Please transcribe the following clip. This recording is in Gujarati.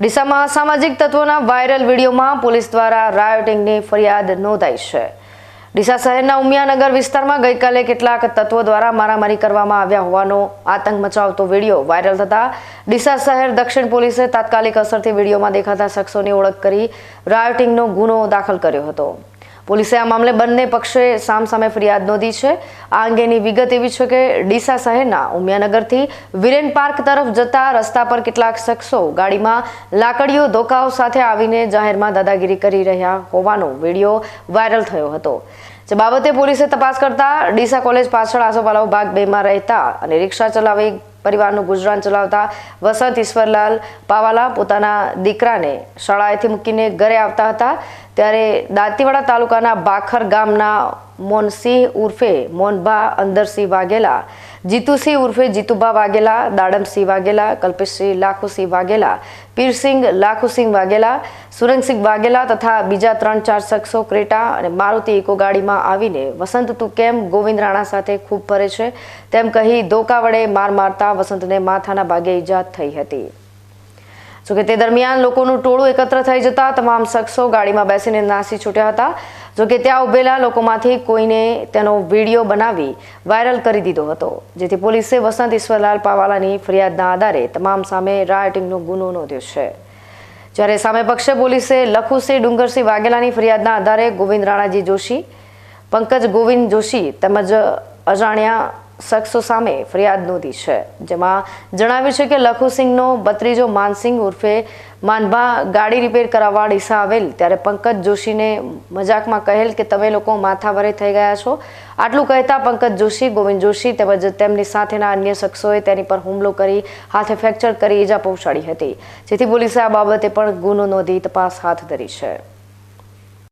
ડીસામાં સામાજિક તત્વોના વાયરલ વિડીયોમાં પોલીસ દ્વારા રાયોટિંગની ફરિયાદ નોંધાઈ છે. ડીસા શહેરના ઉમિયાનગર વિસ્તારમાં ગઈકાલે કેટલાક તત્વો દ્વારા મારામારી કરવામાં આવ્યા હોવાનો આતંક મચાવતો વીડિયો વાયરલ થતા ડીસા શહેર દક્ષિણ પોલીસે તાત્કાલિક અસરથી વિડીયોમાં દેખાતા શખ્સોની ઓળખ કરી રાયોટિંગનો ગુનો દાખલ કર્યો હતો. પોલીસે આ મામલે બંને પક્ષે સામસામે ફરિયાદ નોંધી છે. આ અંગેની વિગત એવી છે કે ડીસા શહેરના ઉમિયાનગરથી વિરેન પાર્ક તરફ જતા રસ્તા પર કેટલાક શખ્સો ગાડીમાં લાકડીઓ, ધોકાઓ સાથે આવીને જાહેરમાં દાદાગીરી કરી રહ્યા હોવાનો વીડિયો વાયરલ થયો હતો. જે બાબતે પોલીસે તપાસ કરતા ડીસા કોલેજ પાછળ આસોપાલવ ભાગ બેમાં રહેતા અને રિક્ષા ચલાવી પરિવારનું ગુજરાન ચલાવતા વસંત ઈશ્વરલાલ પાવાલા પોતાના દીકરાને શાળાએથી મૂકીને ઘરે આવતા હતા. ત્યારે દાંતીવાડા તાલુકાના બાખર ગામના મોનસિંહ ઉર્ફે મોનભા અંદરસિંહ વાઘેલા જીતુસિંહ ઉર્ફે જીતુભા વાઘેલા દાડમસિંહ વાઘેલા કલ્પેશસિંહ લાખુસિંહ વાઘેલા પીરસિંહ લાખુસિંહ વાઘેલા સુરંગસિંહ વાઘેલા તથા બીજા ત્રણ ચાર શખ્સો ક્રેટા અને મારુતિ ઇકો ગાડીમાં આવીને વસંત તું કેમ ગોવિંદ રાણા સાથે ખૂબ ફરે છે તેમ કહી ધોકા વડે માર મારતા વસંતને માથાના ભાગે ઈજા થઈ હતી. જોકે તે દરમિયાન લોકોનું ટોળું એકત્ર થઈ જતા તમામ શખ્સો ગાડીમાં બેસીને નાસી છૂટ્યા હતા. જોકે ત્યાં ઉભેલા લોકોમાંથી કોઈને તેનો વીડિયો બનાવી વાયરલ કરી દીધો હતો, જેથી પોલીસે વસંત ઈશ્વરલાલ પાવાલાની ફરિયાદના આધારે તમામ સામે રાયોટિંગનો ગુનો નોંધ્યો છે. જ્યારે સામે પક્ષે પોલીસે લખુસિંહ ડુંગરસિંહ વાઘેલાની ફરિયાદના આધારે ગોવિંદ રાણાજી જોશી, પંકજ ગોવિંદ જોશી તેમજ અજાણ્યા શખ્સો સામે ફરિયાદ નોંધી છે, જેમાં જણાવ્યું છે કે લખુસિંહનો ભત્રીજો માનસિંહ ઉર્ફે માનભા ગાડી રિપેર કરાવવા ડીસા આવેલ, ત્યારે પંકજ જોશીને મજાકમાં કહેલ કે તમે લોકો માથાવરે થઈ ગયા છો. આટલું કહેતા પંકજ જોશી, ગોવિંદ જોશી તેમજ તેમની સાથેના અન્ય શખ્સોએ તેની પર હુમલો કરી હાથે ફ્રેક્ચર કરી ઈજા પહોંચાડી હતી. જેથી પોલીસે આ બાબતે પણ ગુનો નોંધી તપાસ હાથ ધરી છે.